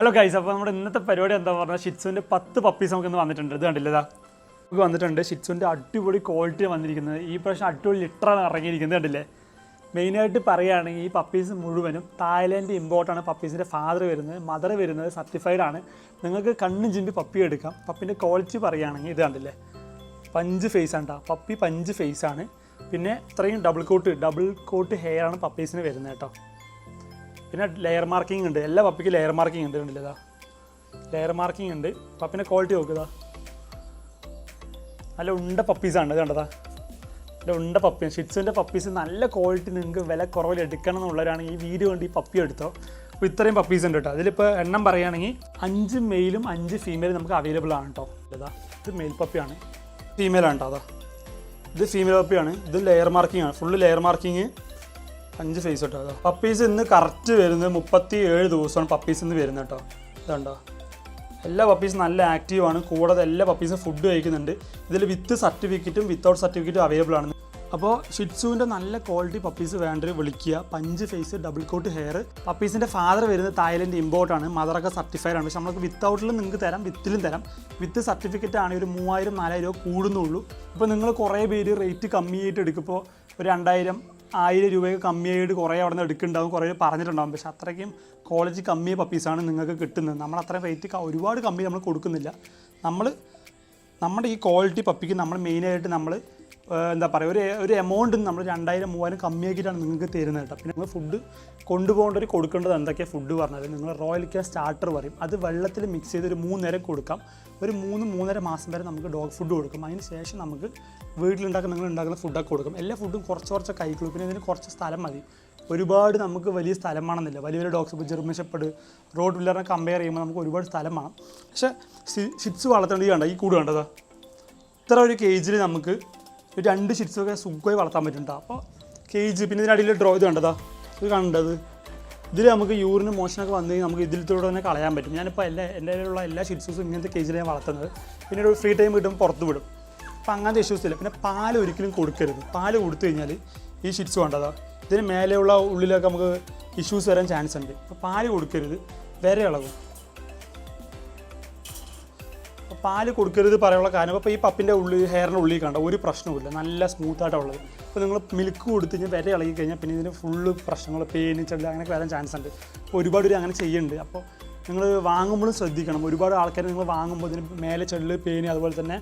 Hello guys അപ്പോൾ നമ്മുടെ ഇന്നത്തെ പരിപാടി എന്താ പറഞ്ഞാൽ ഷിറ്റ്സുവിന്റെ പത്ത് പപ്പീസ് നമുക്ക് ഇന്ന് വന്നിട്ടുണ്ട്. ഇത് കണ്ടില്ലതാ നമുക്ക് വന്നിട്ടുണ്ട് ഷിറ്റ്സുവിന്റെ അടിപൊളി ക്വാളിറ്റി വന്നിരിക്കുന്നത്. ഈ പ്രാവശ്യം അടിപൊളി ലിറ്ററാണ് ഇറങ്ങിയിരിക്കുന്നത് കണ്ടില്ലേ? മെയിനായിട്ട് പറയുകയാണെങ്കിൽ ഈ പപ്പീസ് മുഴുവനും തായ്ലാൻഡ് ഇമ്പോർട്ടാണ് പപ്പീസിന്റെ ഫാദർ വരുന്നത് മദർ വരുന്നത് സർട്ടിഫൈഡ് ആണ്. നിങ്ങൾക്ക് കണ്ണും ചിമ്പി പപ്പി എടുക്കാം. പപ്പിന്റെ ക്വാളിറ്റി പറയുകയാണെങ്കിൽ ഇത് കണ്ടില്ലേ? പഞ്ച് ഫേസ് ആണ് കേട്ടോ പപ്പി പഞ്ച് ഫേസ് ആണ്. പിന്നെ ഇത്രയും double coat double coat hair ആണ് പപ്പീസിന് വരുന്നത് കേട്ടോ പിന്നെ ലെയർ മാർക്കിംഗ് ഉണ്ട്. എല്ലാ പപ്പിക്കും ലെയർ മാർക്കിംഗ് ഉണ്ട് കണ്ടില്ലതാ ലെയർ മാർക്കിംഗ് ഉണ്ട്. പപ്പിന്റെ ക്വാളിറ്റി നോക്കുക നല്ല ഉണ്ട പപ്പീസാണ് ഇത് കണ്ടതാ നല്ല ഉണ്ട പപ്പി ഷിറ്റ്സിന്റെ പപ്പീസ് നല്ല ക്വാളിറ്റി നിങ്ങൾക്ക് വില കുറവിൽ എടുക്കണം എന്നുള്ളവരാണ് ഈ വീഡിയോ കൊണ്ട് ഈ പപ്പി എടുത്തോ. അപ്പോൾ ഇത്രയും പപ്പീസ് ഉണ്ട് കേട്ടോ. അതിലിപ്പോൾ എണ്ണം പറയുകയാണെങ്കിൽ അഞ്ച് മെയിലും അഞ്ച് ഫീമെയിലും നമുക്ക് അവൈലബിൾ ആണ് കേട്ടോ. ഇതാ ഇത് മെയിൽ പപ്പിയാണ് ഫീമെയിലാണ് കേട്ടോ അതാ ഇത് ഫീമെയിൽ പപ്പിയാണ് ഇത് ലെയർ മാർക്കിംഗ് ആണ്. ഫുള്ള് ലെയർ മാർക്കിങ് അഞ്ച് ഫേസ് കേട്ടോ അതോ? പപ്പീസ് ഇന്ന് കറക്റ്റ് വരുന്നത് മുപ്പത്തി ഏഴ് ദിവസമാണ് പപ്പീസ് ഇന്ന് വരുന്നത് കേട്ടോ ഇതുണ്ടോ? എല്ലാ പപ്പീസും നല്ല ആക്റ്റീവാണ് കൂടാതെ എല്ലാ പപ്പീസും ഫുഡ് കഴിക്കുന്നുണ്ട്. ഇതിൽ വിത്ത് സർട്ടിഫിക്കറ്റും വിത്തൗട്ട് സർട്ടിഫിക്കറ്റും അവൈലബിൾ ആണ്. അപ്പോൾ ഷിറ്റ്സുവിന്റെ നല്ല ക്വാളിറ്റി പപ്പീസ് വേണ്ടവർ വിളിക്കുക. Punch face double coat hair പപ്പീസിന്റെ father വരുന്നത് തായ്ലൻഡ് ഇമ്പോർട്ടാണ് മദറൊക്കെ സർട്ടിഫൈഡ് ആണ്. പക്ഷേ നമുക്ക് വിത്തൗട്ടിലും നിങ്ങൾക്ക് തരാം വിത്തിലും തരാം. വിത്ത് സർട്ടിഫിക്കറ്റ് ആണെങ്കിൽ ഒരു മൂവായിരം നാലായിരം രൂപ കൂടുന്നുള്ളൂ. ഇപ്പോൾ നിങ്ങൾ കുറേ പേര് റേറ്റ് കമ്മിയായിട്ട് എടുക്കുമ്പോൾ ഒരു രണ്ടായിരം ആയിരം രൂപയൊക്കെ കമ്മിയായിട്ട് കുറേ അവിടെ നിന്ന് എടുക്കുന്നുണ്ടാവും കുറേ പറഞ്ഞിട്ടുണ്ടാവും. പക്ഷെ അത്രയ്ക്കും ക്വാളിറ്റി കമ്മിയ പപ്പീസാണ് നിങ്ങൾക്ക് കിട്ടുന്നത്. നമ്മൾ അത്രയും റേറ്റ് ഒരുപാട് കമ്മി നമ്മൾ കൊടുക്കുന്നില്ല. നമ്മൾ നമ്മുടെ ഈ ക്വാളിറ്റി പപ്പിക്ക് നമ്മൾ മെയിനായിട്ട് നമ്മൾ എന്താ പറയുക ഒരു ഒരു എമൗണ്ട് നമ്മൾ രണ്ടായിരം മൂവായിരം കമ്മിയാക്കിയിട്ടാണ് നിങ്ങൾക്ക് തരുന്നത് കേട്ടോ. പിന്നെ നിങ്ങൾ ഫുഡ് കൊണ്ടുപോകേണ്ടവർ കൊടുക്കേണ്ടത് എന്തൊക്കെയാണ് ഫുഡ് പറഞ്ഞത് നിങ്ങൾ റോയൽ കെയർ സ്റ്റാർട്ടർ പറയും. അത് വെള്ളത്തിൽ മിക്സ് ചെയ്ത് ഒരു മൂന്ന് നേരം കൊടുക്കാം. ഒരു മൂന്ന് മൂന്നര മാസം വരെ നമുക്ക് ഡോഗ് ഫുഡ് കൊടുക്കും. അതിന് ശേഷം നമുക്ക് വീട്ടിലുണ്ടാക്കുന്ന നിങ്ങൾ ഉണ്ടാക്കുന്ന ഫുഡൊക്കെ കൊടുക്കും. എല്ലാ ഫുഡും കുറച്ച് കുറച്ച് കഴിക്കുള്ളൂ. പിന്നെ ഇതിന് കുറച്ച് സ്ഥലം മതി. ഒരുപാട് നമുക്ക് വലിയ സ്ഥലമാണെന്നില്ല വലിയ വലിയ ഡോഗ്സ് ഇപ്പോൾ ഷെപ്പേഡ് റോഡ് വില്ലറിനെ കമ്പയർ ചെയ്യുമ്പോൾ നമുക്ക് ഒരുപാട് സ്ഥലം വേണം. പക്ഷേ ഷിറ്റ്സ് വളർത്തേണ്ടത് കണ്ട? ഈ കൂട് കണ്ടതാ? ഇത്ര ഒരു കേജിൽ നമുക്ക് ഒരു രണ്ട് ഷിറ്റ്സൊക്കെ സുഖമായി വളർത്താൻ പറ്റുന്നുണ്ട് അപ്പോൾ കേജ് പിന്നെ ഇതിനടിയിൽ ഡ്രോ ഇത് കണ്ടതാ. ഇത് കണ്ടത്. ഇതിൽ നമുക്ക് യൂറിന് മോഷനൊക്കെ വന്നു കഴിഞ്ഞാൽ നമുക്ക് ഇതിലൂടെ തന്നെ കളയാൻ പറ്റും. ഞാനിപ്പോൾ എല്ലാ എന്റെ കയ്യിലുള്ള എല്ലാ ഷിറ്റ്സൂസും ഇങ്ങനത്തെ കേജിലാണ് വളർത്തുന്നത്. പിന്നെ ഒരു ഫ്രീ ടൈം കിട്ടുമ്പോൾ പുറത്ത് വിടും. അപ്പോൾ അങ്ങനത്തെ ഇഷ്യൂസ് ഇല്ല. പിന്നെ പാൽ ഒരിക്കലും കൊടുക്കരുത്. പാൽ കൊടുത്തു കഴിഞ്ഞാൽ ഈ ഷിറ്റ്സ് വേണ്ടതാ. ഇതിന് മേലെയുള്ള ഉള്ളിലൊക്കെ നമുക്ക് ഇഷ്യൂസ് വരാൻ ചാൻസ് ഉണ്ട്. അപ്പോൾ പാൽ കൊടുക്കരുത്. വരെ ഇളകും പാൽ കൊടുക്കരുത് പറയാനുള്ള കാരണം അപ്പോൾ ഈ പപ്പിന്റെ ഉള്ളിൽ ഹെയറിന്റെ ഉള്ളിൽ കണ്ട ഒരു പ്രശ്നവുമില്ല. നല്ല സ്മൂത്തായിട്ടാണ് ഉള്ളത്. അപ്പോൾ നിങ്ങൾ മിൽക്ക് കൊടുത്ത് കഴിഞ്ഞാൽ വിര ഇളകി കഴിഞ്ഞാൽ പിന്നെ ഇതിന് ഫുള്ള് പ്രശ്നങ്ങൾ പേന് ചെള്ളി അങ്ങനെയൊക്കെ വരാൻ ചാൻസ് ഉണ്ട്. ഒരുപാട് പേര് അങ്ങനെ ചെയ്യുന്നുണ്ട് അപ്പോൾ നിങ്ങൾ വാങ്ങുമ്പോഴും ശ്രദ്ധിക്കണം. ഒരുപാട് ആൾക്കാർ നിങ്ങൾ വാങ്ങുമ്പോൾ ഇതിന് മേലെ ചെള്ള് പേന് അതുപോലെ തന്നെ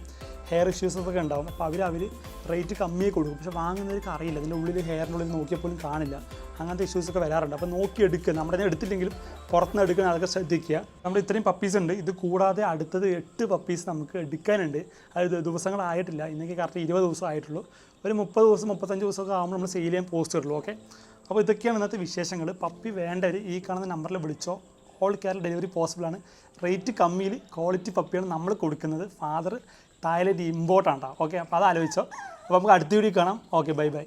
ഹെയർ ഇഷ്യൂസ് ഒക്കെ ഉണ്ടാവും. അപ്പോൾ അവർ അവർ റേറ്റ് കമ്മിയേ കൊടുക്കും. പക്ഷേ വാങ്ങുന്നവർക്ക് അറിയില്ല. അതിന്റെ ഉള്ളിൽ ഹെയറിന്റെ ഉള്ളിൽ നോക്കിയപ്പോലും കാണില്ല. അങ്ങനത്തെ ഇഷ്യൂസ് ഒക്കെ വരാറുണ്ട്. അപ്പോൾ നോക്കി എടുക്കുക. നമ്മുടെ തന്നെ എടുത്തില്ലെങ്കിലും പുറത്തുനിന്ന് എടുക്കുന്ന ആൾക്കാർ ശ്രദ്ധിക്കുക. നമ്മൾ ഇത്രയും പപ്പീസ് ഉണ്ട്. ഇത് കൂടാതെ അടുത്തത് എട്ട് പപ്പീസ് നമുക്ക് എടുക്കാനുണ്ട്. അത് ദിവസങ്ങളായിട്ടില്ല ഇന്നേക്ക് കറക്റ്റ് ഇരുപത് ദിവസം ആയിട്ടുള്ളൂ. ഒരു മുപ്പത് ദിവസം മുപ്പത്തഞ്ച് ദിവസമൊക്കെ ആകുമ്പോൾ നമ്മൾ സെയിൽ ചെയ്യാൻ പോസ്റ്റ് ഇടുള്ളൂ. ഓക്കെ അപ്പോൾ ഇതൊക്കെയാണ് ഇന്നത്തെ വിശേഷങ്ങൾ. പപ്പി വേണ്ടവർ ഈ കാണുന്ന നമ്പറിൽ വിളിച്ചോ. ഓൾ കേരള ഡെലിവറി പോസിബിൾ ആണ്. റേറ്റ് കമ്മിയിൽ ക്വാളിറ്റി പപ്പിയാണ് നമ്മൾ കൊടുക്കുന്നത്. ഫാദർ തായ്ലൻഡ് ഇമ്പോർട്ടാണ് കേട്ടോ ഓക്കെ അപ്പോൾ അത് ആലോചിച്ചോ. അപ്പോൾ നമുക്ക് അടുത്ത വീഡിയോ കാണാം. Okay bye bye